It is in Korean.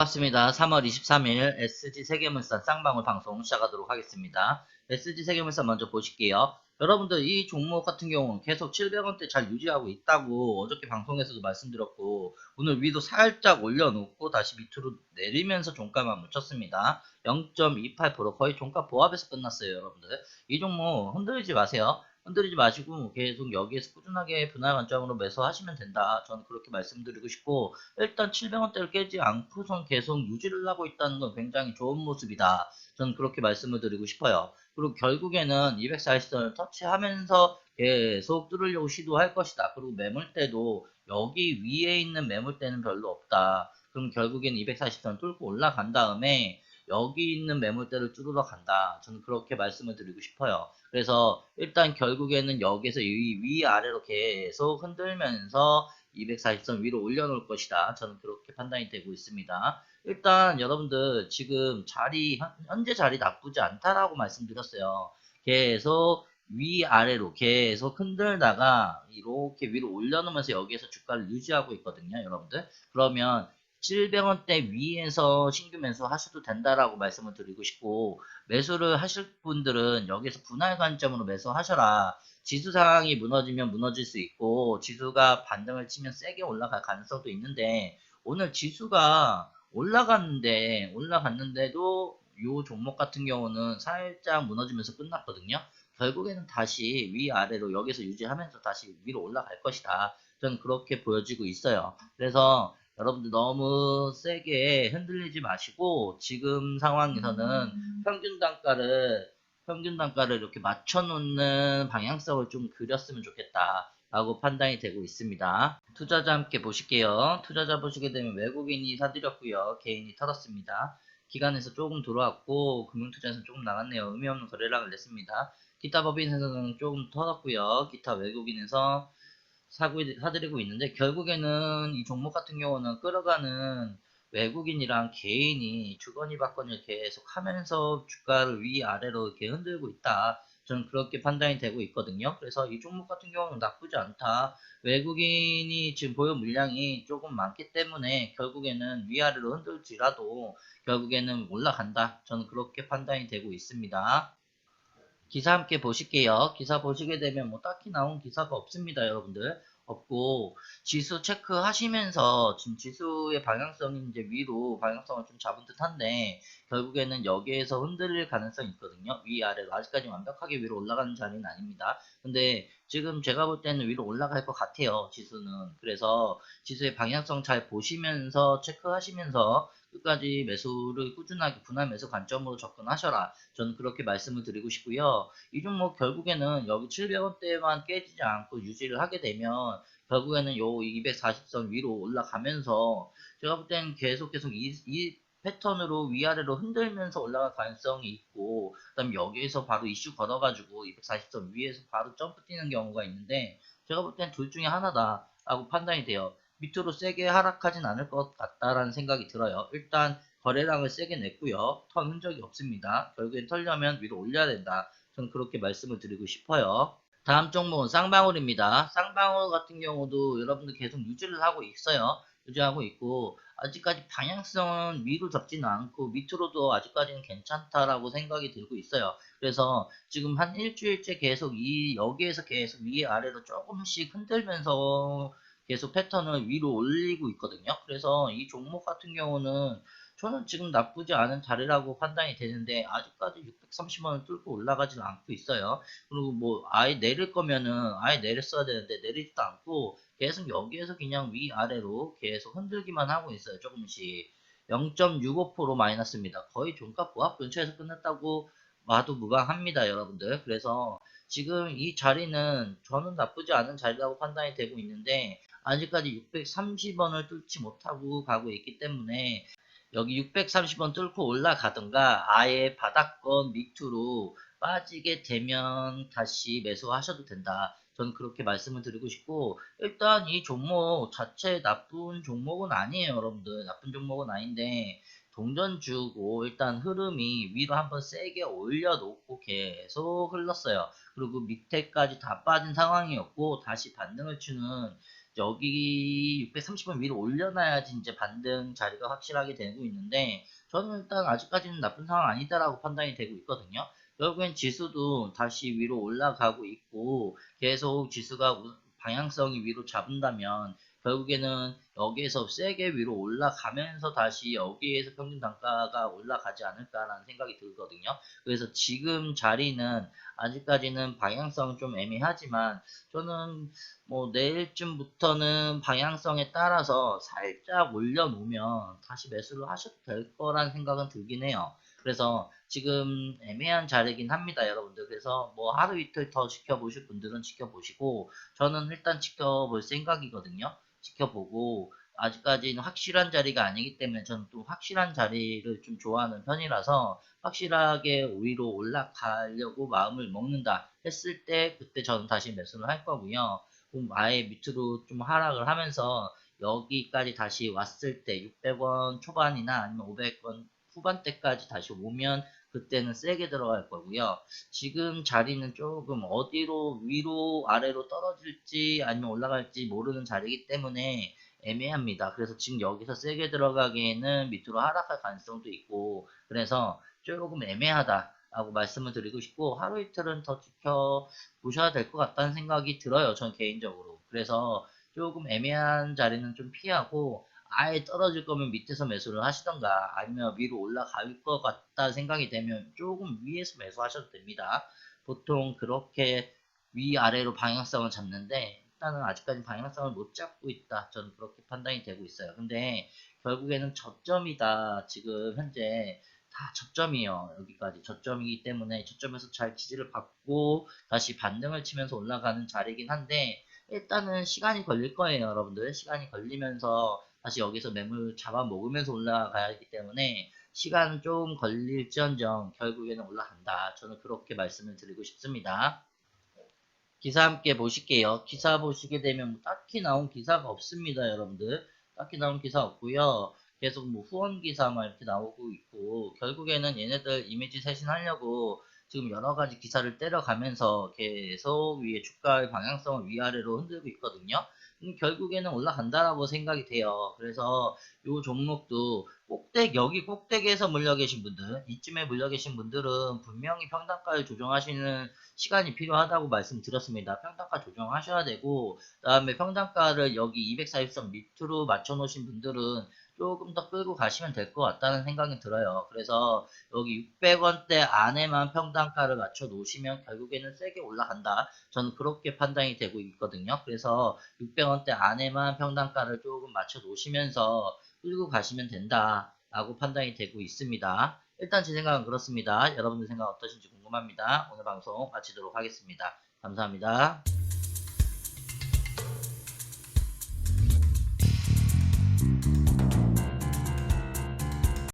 반갑습니다. 3월 23일 SG 세계물산 쌍방울 방송 시작하도록 하겠습니다. SG 세계물산 먼저 보실게요. 여러분들 이 종목 같은 경우는 계속 700원대 잘 유지하고 있다고 어저께 방송에서도 말씀드렸고 오늘 위도 살짝 올려놓고 다시 밑으로 내리면서 종가만 묻혔습니다. 0.28% 거의 종가 보합에서 끝났어요 여러분들. 이 종목 흔들리지 마세요. 흔들리지 마시고 계속 여기에서 꾸준하게 분할 관점으로 매수하시면 된다. 저는 그렇게 말씀드리고 싶고 일단 700원대를 깨지 않고선 계속 유지를 하고 있다는 건 굉장히 좋은 모습이다. 저는 그렇게 말씀을 드리고 싶어요. 그리고 결국에는 240선을 터치하면서 계속 뚫으려고 시도할 것이다. 그리고 매물대도 여기 위에 있는 매물대는 별로 없다. 그럼 결국에는 240선 뚫고 올라간 다음에 여기 있는 매물대를 뚫으러 간다. 저는 그렇게 말씀을 드리고 싶어요. 그래서 일단 결국에는 여기서 위, 위아래로 계속 흔들면서 240선 위로 올려놓을 것이다. 저는 그렇게 판단이 되고 있습니다. 일단 여러분들 지금 자리 현재 자리 나쁘지 않다라고 말씀드렸어요. 계속 위아래로 계속 흔들다가 이렇게 위로 올려놓으면서 여기에서 주가를 유지하고 있거든요. 여러분들 그러면 700원대 위에서 신규 매수 하셔도 된다라고 말씀을 드리고 싶고 매수를 하실 분들은 여기서 분할 관점으로 매수하셔라. 지수 상황이 무너지면 무너질 수 있고 지수가 반등을 치면 세게 올라갈 가능성도 있는데 오늘 지수가 올라갔는데 올라갔는데도 이 종목 같은 경우는 살짝 무너지면서 끝났거든요. 결국에는 다시 위아래로 여기서 유지하면서 다시 위로 올라갈 것이다. 저는 그렇게 보여지고 있어요. 그래서 여러분들 너무 세게 흔들리지 마시고 지금 상황에서는 평균 단가를 평균 단가를 이렇게 맞춰 놓는 방향성을 좀 그렸으면 좋겠다. 라고 판단이 되고 있습니다. 투자자 함께 보실게요. 투자자 보시게 되면 외국인이 사들였고요. 개인이 털었습니다. 기관에서 조금 들어왔고 금융투자에서 조금 나갔네요. 의미 없는 거래량을 냈습니다. 기타 법인에서는 조금 털었고요. 기타 외국인에서 사고, 사들이고 있는데 결국에는 이 종목 같은 경우는 끌어가는 외국인이랑 개인이 주거니 받거니를 계속 하면서 주가를 위아래로 이렇게 흔들고 있다. 저는 그렇게 판단이 되고 있거든요. 그래서 이 종목 같은 경우는 나쁘지 않다. 외국인이 지금 보유 물량이 조금 많기 때문에 결국에는 위아래로 흔들지라도 결국에는 올라간다. 저는 그렇게 판단이 되고 있습니다. 기사 함께 보실게요. 기사 보시게 되면 뭐 딱히 나온 기사가 없습니다, 여러분들. 없고 지수 체크하시면서 지금 지수의 방향성이 이제 위로 방향성을 좀 잡은 듯한데 결국에는 여기에서 흔들릴 가능성이 있거든요. 위아래로 아직까지 완벽하게 위로 올라가는 자리는 아닙니다. 근데 지금 제가 볼 때는 위로 올라갈 것 같아요. 지수는 그래서 지수의 방향성 잘 보시면서 체크하시면서 끝까지 매수를 꾸준하게 분할 매수 관점으로 접근하셔라. 저는 그렇게 말씀을 드리고 싶고요. 이 종목 결국에는 여기 700원대만 깨지지 않고 유지를 하게 되면 결국에는 요 240선 위로 올라가면서 제가 볼 때는 계속 계속 이, 이 패턴으로 위아래로 흔들면서 올라갈 가능성이 있고 그다음 여기에서 바로 이슈 걸어가지고 240선 위에서 바로 점프 뛰는 경우가 있는데 제가 볼 땐 둘 중에 하나다 라고 판단이 돼요. 밑으로 세게 하락하진 않을 것 같다라는 생각이 들어요. 일단 거래량을 세게 냈고요. 턴 흔적이 없습니다. 결국엔 털려면 위로 올려야 된다. 저는 그렇게 말씀을 드리고 싶어요. 다음 종목은 쌍방울입니다. 쌍방울 같은 경우도 여러분들 계속 유지를 하고 있어요. 유지하고 있고 아직까지 방향성은 위로 잡지는 않고 밑으로도 아직까지는 괜찮다라고 생각이 들고 있어요. 그래서 지금 한 일주일째 계속 이 여기에서 계속 위 아래로 조금씩 흔들면서 계속 패턴을 위로 올리고 있거든요. 그래서 이 종목 같은 경우는 저는 지금 나쁘지 않은 자리라고 판단이 되는데 아직까지 630원을 뚫고 올라가지는 않고 있어요. 그리고 뭐 아예 내릴 거면은 아예 내렸어야 되는데 내리지도 않고 계속 여기에서 그냥 위아래로 계속 흔들기만 하고 있어요. 조금씩 0.65% 마이너스입니다. 거의 종가 보합 근처에서 끝났다고 봐도 무방합니다. 여러분들. 그래서 지금 이 자리는 저는 나쁘지 않은 자리라고 판단이 되고 있는데 아직까지 630원을 뚫지 못하고 가고 있기 때문에 여기 630원 뚫고 올라가든가 아예 바닥권 밑으로 빠지게 되면 다시 매수하셔도 된다. 저는 그렇게 말씀을 드리고 싶고 일단 이 종목 자체 나쁜 종목은 아니에요 여러분들 나쁜 종목은 아닌데 동전 주고 일단 흐름이 위로 한번 세게 올려놓고 계속 흘렀어요 그리고 밑에까지 다 빠진 상황이었고 다시 반등을 치는 여기 630원 위로 올려놔야지 이제 반등 자리가 확실하게 되고 있는데 저는 일단 아직까지는 나쁜 상황 아니다라고 판단이 되고 있거든요. 결국엔 지수도 다시 위로 올라가고 있고 계속 지수가 우- 방향성이 위로 잡은다면 결국에는 여기에서 세게 위로 올라가면서 다시 여기에서 평균 단가가 올라가지 않을까라는 생각이 들거든요. 그래서 지금 자리는 아직까지는 방향성 좀 애매하지만 저는 뭐 내일쯤부터는 방향성에 따라서 살짝 올려놓으면 다시 매수를 하셔도 될 거란 생각은 들긴 해요. 그래서 지금 애매한 자리긴 합니다, 여러분들. 그래서 뭐 하루 이틀 더 지켜보실 분들은 지켜보시고 저는 일단 지켜볼 생각이거든요. 지켜보고 아직까지는 확실한 자리가 아니기 때문에 저는 또 확실한 자리를 좀 좋아하는 편이라서 확실하게 위로 올라가려고 마음을 먹는다 했을 때 그때 저는 다시 매수를 할 거고요. 그럼 아예 밑으로 좀 하락을 하면서 여기까지 다시 왔을 때 600원 초반이나 아니면 500원 후반대까지 다시 오면 그때는 세게 들어갈 거고요. 지금 자리는 조금 어디로 위로 아래로 떨어질지 아니면 올라갈지 모르는 자리이기 때문에 애매합니다. 그래서 지금 여기서 세게 들어가기에는 밑으로 하락할 가능성도 있고 그래서 조금 애매하다 라고 말씀을 드리고 싶고 하루 이틀은 더 지켜보셔야 될 것 같다는 생각이 들어요. 전 개인적으로. 그래서 조금 애매한 자리는 좀 피하고 아예 떨어질 거면 밑에서 매수를 하시던가 아니면 위로 올라갈 것 같다 생각이 되면 조금 위에서 매수하셔도 됩니다. 보통 그렇게 위아래로 방향성을 잡는데 일단은 아직까지 방향성을 못 잡고 있다. 저는 그렇게 판단이 되고 있어요. 근데 결국에는 저점이다. 지금 현재 다 저점이에요. 여기까지 저점이기 때문에 저점에서 잘 지지를 받고 다시 반등을 치면서 올라가는 자리이긴 한데 일단은 시간이 걸릴 거예요, 여러분들. 시간이 걸리면서 다시 여기서 매물 잡아 먹으면서 올라가야 하기 때문에 시간은 좀 걸릴지언정 결국에는 올라간다. 저는 그렇게 말씀을 드리고 싶습니다. 기사 함께 보실게요. 기사 보시게 되면 뭐 딱히 나온 기사가 없습니다, 여러분들. 딱히 나온 기사 없고요. 계속 뭐 후원 기사만 이렇게 나오고 있고 결국에는 얘네들 이미지 쇄신하려고 지금 여러 가지 기사를 때려가면서 계속 위에 주가의 방향성을 위아래로 흔들고 있거든요. 음, 결국에는 올라간다라고 생각이 돼요. 그래서 요 종목도 꼭대기 여기 꼭대기에서 물려 계신 분들, 이쯤에 물려 계신 분들은 분명히 평단가를 조정하시는 시간이 필요하다고 말씀드렸습니다. 평단가 조정하셔야 되고 그다음에 평단가를 여기 240선 밑으로 맞춰 놓으신 분들은 조금 더 끌고 가시면 될 것 같다는 생각이 들어요. 그래서 여기 600원대 안에만 평단가를 맞춰 놓으시면 결국에는 세게 올라간다. 저는 그렇게 판단이 되고 있거든요. 그래서 600원대 안에만 평단가를 조금 맞춰 놓으시면서 끌고 가시면 된다. 라고 판단이 되고 있습니다. 일단 제 생각은 그렇습니다. 여러분들 생각 어떠신지 궁금합니다. 오늘 방송 마치도록 하겠습니다. 감사합니다.